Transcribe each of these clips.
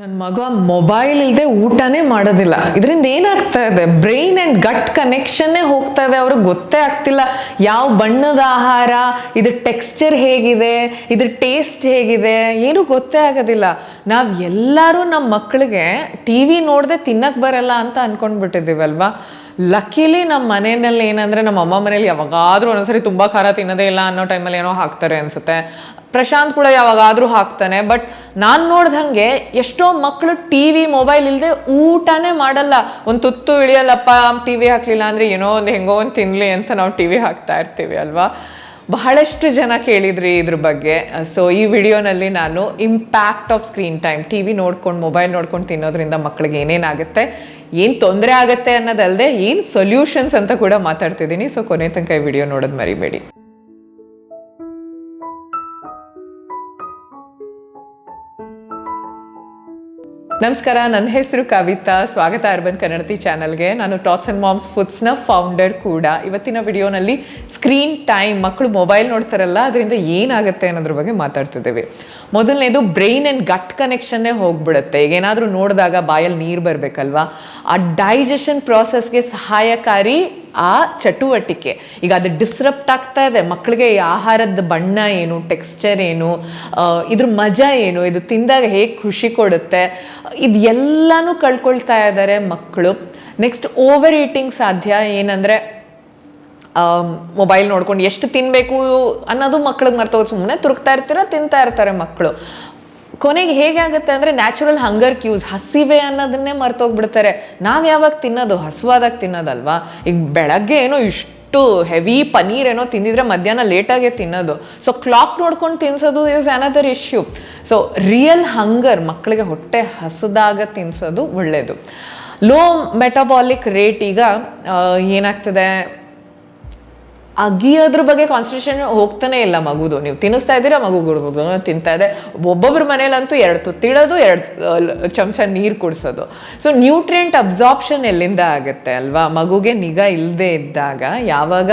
ನನ್ನ ಮಗ ಮೊಬೈಲ್ ಇಲ್ಲದೆ ಊಟನೇ ಮಾಡೋದಿಲ್ಲ. ಇದರಿಂದ ಏನಾಗ್ತಾ ಇದೆ? ಬ್ರೈನ್ ಆ್ಯಂಡ್ ಗಟ್ ಕನೆಕ್ಷನ್ನೇ ಹೋಗ್ತಾ ಇದೆ. ಅವ್ರಿಗೆ ಗೊತ್ತೇ ಆಗ್ತಿಲ್ಲ. ಯಾವ ಬಣ್ಣದ ಆಹಾರ? ಇದ್ರ ಟೆಕ್ಸ್ಚರ್ ಹೇಗಿದೆ? ಇದ್ರ ಟೇಸ್ಟ್ ಹೇಗಿದೆ? ಏನು ಗೊತ್ತೇ ಆಗೋದಿಲ್ಲ. ನಾವು ಎಲ್ಲರೂ ನಮ್ಮ ಮಕ್ಕಳಿಗೆ ಟಿ ವಿ ನೋಡದೆ ತಿನ್ನಕ್ಕೆ ಬರಲ್ಲ ಅಂತ ಅಂದ್ಕೊಂಡ್ಬಿಟ್ಟಿದ್ದೀವಲ್ವಾ ಲಕ್ಕಿಲಿ ನಮ್ಮ ಮನೆಯಲ್ಲಿ ಏನಂದರೆ ನಮ್ಮ ಅಮ್ಮ ಮನೇಲಿ ಯಾವಾಗಾದರೂ ಒಂದೊಂದ್ಸರಿ ತುಂಬ ಖಾರ ತಿನ್ನೋದೇ ಇಲ್ಲ ಅನ್ನೋ ಟೈಮಲ್ಲಿ ಏನೋ ಹಾಕ್ತಾರೆ ಅನ್ಸುತ್ತೆ. ಪ್ರಶಾಂತ್ ಕೂಡ ಯಾವಾಗಾದರೂ ಹಾಕ್ತಾನೆ ಬಟ್ ನಾನು ನೋಡ್ದಂಗೆ ಎಷ್ಟೋ ಮಕ್ಕಳು ಟಿ ವಿ ಮೊಬೈಲ್ ಇಲ್ಲದೆ ಊಟನೇ ಮಾಡಲ್ಲ. ಒಂದು ತುತ್ತು ಇಳಿಯಲ್ಲಪ್ಪ ಟಿ ವಿ ಹಾಕ್ಲಿಲ್ಲ ಅಂದ್ರೆ ಏನೋ ಒಂದು ಹೆಂಗೋ ಒಂದು ತಿನ್ನಲಿ ಅಂತ ನಾವು ಟಿ ವಿ ಹಾಕ್ತಾ ಇರ್ತೀವಿ ಅಲ್ವಾ? ಬಹಳಷ್ಟು ಜನ ಕೇಳಿದ್ರಿ ಇದ್ರ ಬಗ್ಗೆ. ಸೊ ಈ ವಿಡಿಯೋನಲ್ಲಿ ನಾನು impact of screen time T V ನೋಡ್ಕೊಂಡು ಮೊಬೈಲ್ ನೋಡ್ಕೊಂಡು ತಿನ್ನೋದ್ರಿಂದ ಮಕ್ಕಳಿಗೆ ಏನೇನಾಗುತ್ತೆ, ಏನು ತೊಂದರೆ ಆಗುತ್ತೆ ಅನ್ನೋದಲ್ಲದೆ ಏನು ಸೊಲ್ಯೂಷನ್ಸ್ ಅಂತ ಕೂಡ ಮಾತಾಡ್ತಿದ್ದೀನಿ. ಸೊ ಕೊನೆ ತನಕ ಈ ವಿಡಿಯೋ ನೋಡೋದು ಮರಿಬೇಡಿ. ನಮಸ್ಕಾರ, ನನ್ನ ಹೆಸರು ಕವಿತಾ. ಸ್ವಾಗತ ಅರ್ಬನ್ ಕನ್ನಡತಿ ಚಾನಲ್ಗೆ ನಾನು ಟಾಟ್ಸ್ ಅಂಡ್ ಮಾಮ್ಸ್ ಫುಡ್ಸ್ನ ಫೌಂಡರ್ ಕೂಡ. ಇವತ್ತಿನ ವಿಡಿಯೋನಲ್ಲಿ ಸ್ಕ್ರೀನ್ ಟೈಮ್ ಮಕ್ಕಳು ಮೊಬೈಲ್ ನೋಡ್ತಾರಲ್ಲ, ಅದರಿಂದ ಏನಾಗುತ್ತೆ ಅನ್ನೋದ್ರ ಬಗ್ಗೆ ಮಾತಾಡ್ತಿದ್ದೇವೆ. ಮೊದಲನೇದು ಬ್ರೈನ್ ಆ್ಯಂಡ್ ಗಟ್ ಕನೆಕ್ಷನ್ನೇ ಹೋಗ್ಬಿಡುತ್ತೆ. ಈಗ ಏನಾದರೂ ನೋಡಿದಾಗ ಬಾಯಲ್ಲಿ ನೀರು ಬರಬೇಕಲ್ವಾ? ಆ ಡೈಜೆಷನ್ ಪ್ರಾಸೆಸ್ಗೆ ಸಹಾಯಕಾರಿ ಆ ಚಟುವಟಿಕೆ. ಈಗ ಅದು ಡಿಸ್ರಪ್ಟ್ ಆಗ್ತಾ ಇದೆ. ಮಕ್ಕಳಿಗೆ ಈ ಆಹಾರದ ಬಣ್ಣ ಏನು ಟೆಕ್ಸ್ಚರ್ ಏನು ಇದ್ರ ಮಜಾ ಏನು, ಇದು ತಿಂದಾಗ ಹೇಗೆ ಖುಷಿ ಕೊಡುತ್ತೆ, ಇದು ಎಲ್ಲನೂ ಕಳ್ಕೊಳ್ತಾ ಇದ್ದಾರೆ ಮಕ್ಕಳು ನೆಕ್ಸ್ಟ್ ಓವರ್ ಈಟಿಂಗ್ ಸಾಧ್ಯ ಏನಂದರೆ ಮೊಬೈಲ್ ನೋಡ್ಕೊಂಡು ಎಷ್ಟು ತಿನ್ನಬೇಕು ಅನ್ನೋದು ಮಕ್ಳಿಗೆ ಮರ್ತೋಗಿ ಸುಮ್ಮನೆ ತುರುಕ್ತಾ ಇರ್ತೀರ, ತಿಂತಾ ಇರ್ತಾರೆ ಮಕ್ಕಳು ಕೊನೆಗೆ ಹೇಗಾಗುತ್ತೆ ಅಂದರೆ ನ್ಯಾಚುರಲ್ ಹಂಗರ್ ಕ್ಯೂಸ್ ಹಸಿವೆ ಅನ್ನೋದನ್ನೇ ಮರ್ತೋಗ್ಬಿಡ್ತಾರೆ. ನಾವು ಯಾವಾಗ ತಿನ್ನೋದು? ಹಸುವಾದಾಗ ತಿನ್ನೋದಲ್ವಾ? ಈಗ ಬೆಳಗ್ಗೆ ಏನೋ ಇಷ್ಟು ಹೆವಿ ಪನೀರ್ ಏನೋ ತಿಂದಿದ್ರೆ ಮಧ್ಯಾಹ್ನ ಲೇಟಾಗೆ ತಿನ್ನೋದು. ಸೊ ಕ್ಲಾಕ್ ನೋಡ್ಕೊಂಡು ತಿನ್ಸೋದು is another issue so real hunger ಮಕ್ಕಳಿಗೆ ಹೊಟ್ಟೆ ಹಸದಾಗ ತಿನ್ಸೋದು ಒಳ್ಳೆಯದು ಲೋ ಮೆಟಬಾಲಿಕ್ ರೇಟ್ ಈಗ ಏನಾಗ್ತದೆ? ಅಗಿಯೋದ್ರ ಬಗ್ಗೆ ಕಾನ್ಸಂಟ್ರೇಷನ್ ಹೋಗ್ತಾನೆ ಇಲ್ಲ ಮಗುದು. ನೀವು ತಿನ್ನಿಸ್ತಾ ಇದ್ದೀರಾ, ಮಗು ಗುಡ್ದು ತಿಂತಾ ಇದೆ. ಒಬ್ಬೊಬ್ಬರ ಮನೇಲಂತೂ ಎರಡು ತುತ್ತಿಡೋದು ಎರಡು ಚಮಚ ನೀರು ಕುಡಿಸೋದು. ಸೊ ನ್ಯೂಟ್ರಿಯೆಂಟ್ ಅಬ್ಸಾರ್ಪ್ಷನ್ ಎಲ್ಲಿಂದ ಆಗುತ್ತೆ ಅಲ್ವಾ? ಮಗುಗೆ ನಿಗಾ ಇಲ್ಲದೆ ಇದ್ದಾಗ ಯಾವಾಗ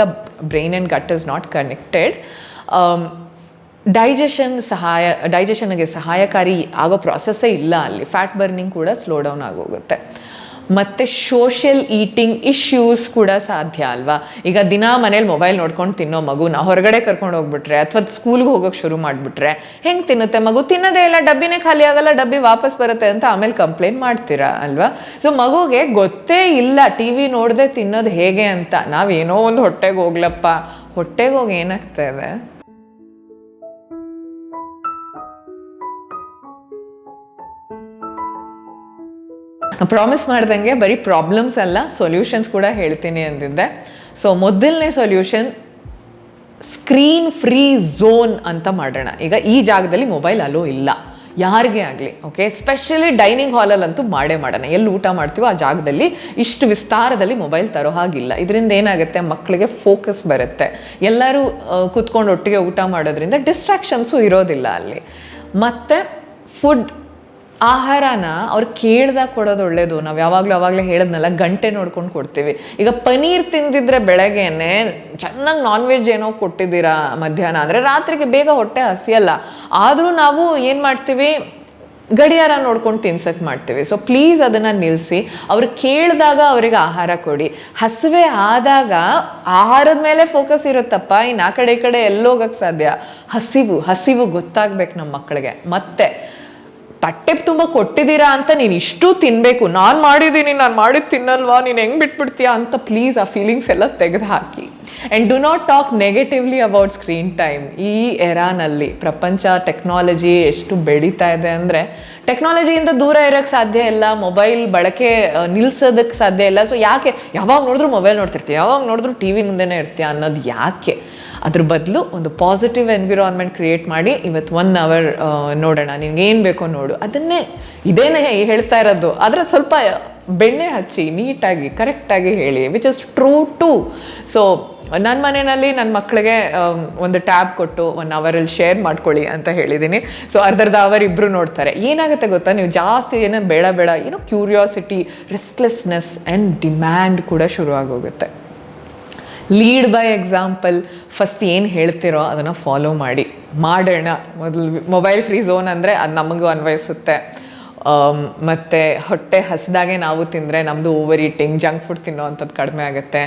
brain and gut is not connected digestion ಸಹಾಯ ಡೈಜೆಷನ್ಗೆ ಸಹಾಯಕಾರಿ ಆಗೋ ಪ್ರಾಸೆಸ್ಸೇ ಇಲ್ಲ ಅಲ್ಲಿ. ಫ್ಯಾಟ್ ಬರ್ನಿಂಗ್ ಕೂಡ ಸ್ಲೋ ಡೌನ್ ಆಗೋಗುತ್ತೆ. ಮತ್ತು ಸೋಷಿಯಲ್ ಈಟಿಂಗ್ ಇಶ್ಯೂಸ್ ಕೂಡ ಸಾಧ್ಯ ಅಲ್ವಾ? ಈಗ ದಿನ ಮನೇಲಿ ಮೊಬೈಲ್ ನೋಡ್ಕೊಂಡು ತಿನ್ನೋ ಮಗುನ ಹೊರಗಡೆ ಕರ್ಕೊಂಡು ಹೋಗ್ಬಿಟ್ರೆ ಅಥವಾ ಸ್ಕೂಲ್ಗೆ ಹೋಗೋಕೆ ಶುರು ಮಾಡಿಬಿಟ್ರೆ ಹೆಂಗೆ ತಿನ್ನುತ್ತೆ ಮಗು? ತಿನ್ನೋದೇ ಇಲ್ಲ, ಡಬ್ಬಿನೇ ಖಾಲಿ ಆಗಲ್ಲ, ಡಬ್ಬಿ ವಾಪಸ್ ಬರುತ್ತೆ ಅಂತ ಆಮೇಲೆ ಕಂಪ್ಲೇಂಟ್ ಮಾಡ್ತೀರಾ ಅಲ್ವಾ? ಸೊ ಮಗುಗೆ ಗೊತ್ತೇ ಇಲ್ಲ ಟಿ ವಿ ನೋಡದೆ ತಿನ್ನೋದು ಹೇಗೆ ಅಂತ. ನಾವೇನೋ ಒಂದು ಹೊಟ್ಟೆಗೆ ಹೋಗ್ಲಪ್ಪ. ಹೊಟ್ಟೆಗೆ ಹೋಗಿ ಏನಾಗ್ತಾ ಇದೆ? ಪ್ರಾಮಿಸ್ ಮಾಡ್ದಂಗೆ ಬರೀ ಪ್ರಾಬ್ಲಮ್ಸ್ ಅಲ್ಲ ಸೊಲ್ಯೂಷನ್ಸ್ ಕೂಡ ಹೇಳ್ತೀನಿ ಅಂದಿದ್ದೆ. ಸೊ ಮೊದಲನೇ ಸೊಲ್ಯೂಷನ್ ಸ್ಕ್ರೀನ್ ಫ್ರೀ ಝೋನ್ ಅಂತ ಮಾಡೋಣ. ಈಗ ಈ ಜಾಗದಲ್ಲಿ ಮೊಬೈಲ್ ಅಲೋ ಇಲ್ಲ. ಯಾರಿಗೆ ಆಗಲಿ ಓಕೆ ಸ್ಪೆಷಲಿ ಡೈನಿಂಗ್ ಹಾಲಲ್ಲಂತೂ ಮಾಡೇ ಮಾಡೋಣ. ಎಲ್ಲಿ ಊಟ ಮಾಡ್ತೀವೋ ಆ ಜಾಗದಲ್ಲಿ ಇಷ್ಟು ವಿಸ್ತಾರದಲ್ಲಿ ಮೊಬೈಲ್ ತರೋ ಹಾಗಿಲ್ಲ. ಇದರಿಂದ ಏನಾಗುತ್ತೆ? ಮಕ್ಕಳಿಗೆ ಫೋಕಸ್ ಬರುತ್ತೆ. ಎಲ್ಲರೂ ಕೂತ್ಕೊಂಡು ಒಟ್ಟಿಗೆ ಊಟ ಮಾಡೋದ್ರಿಂದ ಡಿಸ್ಟ್ರಾಕ್ಷನ್ಸು ಇರೋದಿಲ್ಲ ಅಲ್ಲಿ. ಮತ್ತು ಫುಡ್ ಆಹಾರನ ಅವ್ರು ಕೇಳ್ದಾಗ ಕೊಡೋದು ಒಳ್ಳೇದು. ನಾವು ಯಾವಾಗಲೂ ಅವಾಗಲೇ ಹೇಳಿದ್ನಲ್ಲ, ಗಂಟೆ ನೋಡ್ಕೊಂಡು ಕೊಡ್ತೀವಿ. ಈಗ ಪನೀರ್ ತಿಂದಿದ್ರೆ ಬೆಳಗ್ಗೆನೆ ಚೆನ್ನಾಗಿ ನಾನ್ ವೆಜ್ ಏನೋ ಕೊಟ್ಟಿದ್ದೀರಾ ಮಧ್ಯಾಹ್ನ. ಅಂದರೆ ರಾತ್ರಿಗೆ ಬೇಗ ಹೊಟ್ಟೆ ಹಸಿಯಲ್ಲ. ಆದರೂ ನಾವು ಏನು ಮಾಡ್ತೀವಿ? ಗಡಿಯಾರ ನೋಡ್ಕೊಂಡು ತಿನ್ಸಕ್ಕೆ ಮಾಡ್ತೀವಿ. ಸೊ ಪ್ಲೀಸ್ ಅದನ್ನು ನಿಲ್ಲಿಸಿ ಅವ್ರು ಕೇಳಿದಾಗ ಅವರಿಗೆ ಆಹಾರ ಕೊಡಿ. ಹಸಿವೆ ಆದಾಗ ಆಹಾರದ ಮೇಲೆ ಫೋಕಸ್ ಇರುತ್ತಪ್ಪ. ಇನ್ನು ಆ ಕಡೆ ಈ ಕಡೆ ಎಲ್ಲೋಗಕ್ಕೆ ಸಾಧ್ಯ? ಹಸಿವು ಹಸಿವು ಗೊತ್ತಾಗ್ಬೇಕು ನಮ್ಮ ಮಕ್ಕಳಿಗೆ ಮತ್ತೆ ತಟ್ಟೆ ತುಂಬ ಕೊಟ್ಟಿದ್ದೀರಾ ಅಂತ ನೀನು ಇಷ್ಟು ತಿನ್ನಬೇಕು ನಾನು ಮಾಡಿದ್ದೀನಿ, ನಾನು ಮಾಡಿದ್ದು ತಿನ್ನಲ್ವಾ? ನೀನು ಹೆಂಗೆ ಬಿಟ್ಬಿಡ್ತೀಯಾ ಅಂತ ಪ್ಲೀಸ್ ಆ ಫೀಲಿಂಗ್ಸ್ ಎಲ್ಲ ತೆಗೆದು ಹಾಕಿ and do not talk negatively about screen time ಈ ಎರಾನಲ್ಲಿ ಪ್ರಪಂಚ ಟೆಕ್ನಾಲಜಿ ಎಷ್ಟು ಬೆಳೀತಾ ಇದೆ ಅಂದರೆ ಟೆಕ್ನಾಲಜಿಯಿಂದ ದೂರ ಇರೋಕ್ಕೆ ಸಾಧ್ಯ ಇಲ್ಲ. ಮೊಬೈಲ್ ಬಳಕೆ ನಿಲ್ಸೋದಕ್ಕೆ ಸಾಧ್ಯ ಇಲ್ಲ. ಸೊ ಯಾಕೆ? ಯಾವಾಗ ನೋಡಿದ್ರು ಮೊಬೈಲ್ ನೋಡ್ತಿರ್ತೀವಿ ಯಾವಾಗ ನೋಡಿದ್ರು ಟಿ ವಿ ಮುಂದೆನೇ ಇರ್ತೀಯ ಅನ್ನೋದು ಯಾಕೆ? ಅದ್ರ ಬದಲು ಒಂದು ಪಾಸಿಟಿವ್ ಎನ್ವಿರಾನ್ಮೆಂಟ್ ಕ್ರಿಯೇಟ್ ಮಾಡಿ ಇವತ್ತು ಒನ್ ಅವರ್ ನೋಡೋಣ. ನಿನ್ಗೆ ಏನು ಬೇಕೋ ನೋಡು. ಅದನ್ನೇ ಇದೇನೇ ಹೇಳ್ತಾ ಇರೋದು. ಆದರೆ ಸ್ವಲ್ಪ ಬೆಣ್ಣೆ ಹಚ್ಚಿ, ನೀಟಾಗಿ ಕರೆಕ್ಟಾಗಿ ಹೇಳಿ which is true too so ನನ್ನ ಮನೆಯಲ್ಲಿ ನನ್ನ ಮಕ್ಕಳಿಗೆ ಒಂದು ಟ್ಯಾಬ್ ಕೊಟ್ಟು ಒನ್ ಅವರಲ್ಲಿ ಶೇರ್ ಮಾಡ್ಕೊಳ್ಳಿ ಅಂತ ಹೇಳಿದ್ದೀನಿ ಸೊ, ಅರ್ಧರ್ಧ ಅವರ್ ಇಬ್ಬರು ನೋಡ್ತಾರೆ. ಏನಾಗುತ್ತೆ ಗೊತ್ತಾ? ನೀವು ಜಾಸ್ತಿ ಏನೋ ಬೇಡ ಬೇಡ, ಏನೋ ಕ್ಯೂರಿಯಾಸಿಟಿ ರೆಸ್ಟ್ಲೆಸ್ನೆಸ್ ಆ್ಯಂಡ್ ಡಿಮ್ಯಾಂಡ್ ಕೂಡ ಶುರು ಆಗೋಗುತ್ತೆ. ಲೀಡ್ ಬೈ ಎಕ್ಸಾಂಪಲ್ ಫಸ್ಟ್ ಏನು ಹೇಳ್ತಿರೋ ಅದನ್ನು ಫಾಲೋ ಮಾಡಿ. ಮಾಡೋಣ. ಮೊದಲು ಮೊಬೈಲ್ ಫ್ರೀ ಝೋನ್ ಅಂದರೆ ಅದು ನಮಗೂ ಅನ್ವಯಿಸುತ್ತೆ. ಮತ್ತು ಹೊಟ್ಟೆ ಹಸಿದಾಗೆ ನಾವು ತಿಂದರೆ ನಮ್ಮದು ಓವರ್ ಈಟಿಂಗ್ ಜಂಕ್ ಫುಡ್ ತಿನ್ನೋ ಅಂಥದ್ದು ಕಡಿಮೆ ಆಗುತ್ತೆ.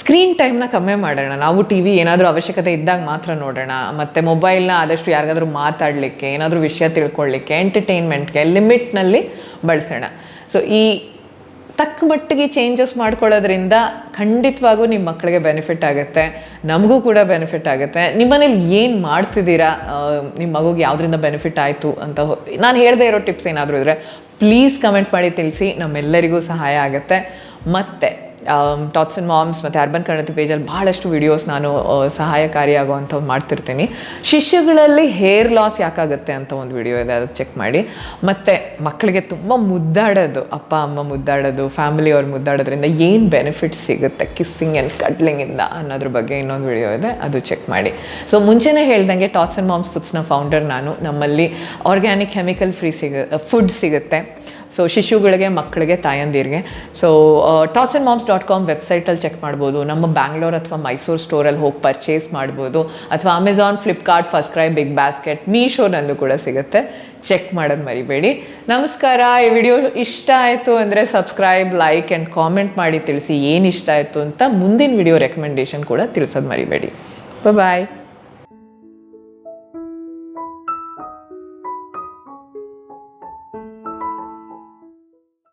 ಸ್ಕ್ರೀನ್ ಟೈಮ್ನ ಕಮ್ಮಿ ಮಾಡೋಣ. ನಾವು ಟಿ ವಿ ಏನಾದರೂ ಅವಶ್ಯಕತೆ ಇದ್ದಾಗ ಮಾತ್ರ ನೋಡೋಣ. ಮತ್ತು ಮೊಬೈಲ್ನ ಆದಷ್ಟು ಯಾರಿಗಾದರೂ ಮಾತಾಡಲಿಕ್ಕೆ, ಏನಾದರೂ ವಿಷಯ ತಿಳ್ಕೊಳ್ಳಿಕ್ಕೆ ಎಂಟರ್ಟೈನ್ಮೆಂಟ್ಗೆ ಲಿಮಿಟ್ನಲ್ಲಿ ಬಳಸೋಣ. ಸೊ ಈ ತಕ್ಕ ಮಟ್ಟಿಗೆ ಚೇಂಜಸ್ ಮಾಡ್ಕೊಳ್ಳೋದ್ರಿಂದ ಖಂಡಿತವಾಗೂ ನಿಮ್ಮ ಮಕ್ಕಳಿಗೆ ಬೆನಿಫಿಟ್ ಆಗುತ್ತೆ. ನಮಗೂ ಕೂಡ ಬೆನಿಫಿಟ್ ಆಗುತ್ತೆ. ನಿಮ್ಮನೇಲಿ ಏನು ಮಾಡ್ತಿದ್ದೀರಾ? ನಿಮ್ಮ ಮಗುಗೆ ಯಾವುದರಿಂದ ಬೆನಿಫಿಟ್ ಆಯಿತು ಅಂತ ನಾನು ಹೇಳದೇ ಇರೋ ಟಿಪ್ಸ್ ಏನಾದರೂ ಇದ್ದರೆ ಪ್ಲೀಸ್ ಕಮೆಂಟ್ ಮಾಡಿ ತಿಳಿಸಿ. ನಮ್ಮೆಲ್ಲರಿಗೂ ಸಹಾಯ ಆಗುತ್ತೆ. ಮತ್ತು ಟಾಟ್ಸ್ ಅಂಡ್ ಮಾಮ್ಸ್ ಮತ್ತು ಅರ್ಬನ್ ಕನ್ನಡ ಪೇಜಲ್ಲಿ ಭಾಳಷ್ಟು ವಿಡಿಯೋಸ್ ನಾನು ಆ, ಸಹಾಯಕಾರಿಯಾಗುವಂಥದ್ದು ಮಾಡ್ತಿರ್ತೀನಿ. ಶಿಷ್ಯಗಳಲ್ಲಿ ಹೇರ್ ಲಾಸ್ ಯಾಕಾಗುತ್ತೆ ಅಂತ ಒಂದು ವಿಡಿಯೋ ಇದೆ ಅದು ಚೆಕ್ ಮಾಡಿ. ಮತ್ತು ಮಕ್ಕಳಿಗೆ ತುಂಬ ಮುದ್ದಾಡೋದು ಅಪ್ಪ ಅಮ್ಮ ಮುದ್ದಾಡೋದು ಫ್ಯಾಮಿಲಿ ಅವ್ರು ಮುದ್ದಾಡೋದ್ರಿಂದ ಏನು ಬೆನಿಫಿಟ್ಸ್ ಸಿಗುತ್ತೆ ಕಿಸ್ಸಿಂಗ್ ಆ್ಯಂಡ್ ಕಡ್ಲಿಂಗಿಂದ ಅನ್ನೋದ್ರ ಬಗ್ಗೆ ಇನ್ನೊಂದು ವಿಡಿಯೋ ಇದೆ ಅದು ಚೆಕ್ ಮಾಡಿ. ಸೊ ಮುಂಚೆನೇ ಹೇಳ್ದಂಗೆ ಟಾಟ್ಸ್ ಅಂಡ್ ಮಾಮ್ಸ್ ಫುಡ್ಸ್ನ ಫೌಂಡರ್ ನಾನು. ನಮ್ಮಲ್ಲಿ ಆರ್ಗ್ಯಾನಿಕ್ ಕೆಮಿಕಲ್ ಫ್ರೀ ಸಿಗ ಫುಡ್ ಸಿಗುತ್ತೆ. ಸೊ ಶಿಶುಗಳಿಗೆ, ಮಕ್ಕಳಿಗೆ, ತಾಯಂದಿರಿಗೆ. So Tots and Moms dot com ವೆಬ್ಸೈಟಲ್ಲಿ ಚೆಕ್ ಮಾಡ್ಬೋದು. ನಮ್ಮ ಬ್ಯಾಂಗ್ಳೂರ್ ಅಥವಾ ಮೈಸೂರು ಸ್ಟೋರಲ್ಲಿ ಹೋಗಿ ಪರ್ಚೇಸ್ ಮಾಡ್ಬೋದು. ಅಥವಾ Amazon Flipkart first CRY BigBasket ಮೀಶೋನಲ್ಲೂ ಕೂಡ ಸಿಗುತ್ತೆ. ಚೆಕ್ ಮಾಡೋದು ಮರಿಬೇಡಿ. ನಮಸ್ಕಾರ. ಈ ವಿಡಿಯೋ ಇಷ್ಟ ಆಯಿತು ಅಂದರೆ ಸಬ್ಸ್ಕ್ರೈಬ್ ಲೈಕ್ ಆ್ಯಂಡ್ ಕಾಮೆಂಟ್ ಮಾಡಿ ತಿಳಿಸಿ ಏನು ಇಷ್ಟ ಆಯಿತು ಅಂತ ಮುಂದಿನ ವಿಡಿಯೋ ರೆಕಮೆಂಡೇಶನ್ ಕೂಡ ತಿಳಿಸೋದು ಮರಿಬೇಡಿ. ಬಾಯ್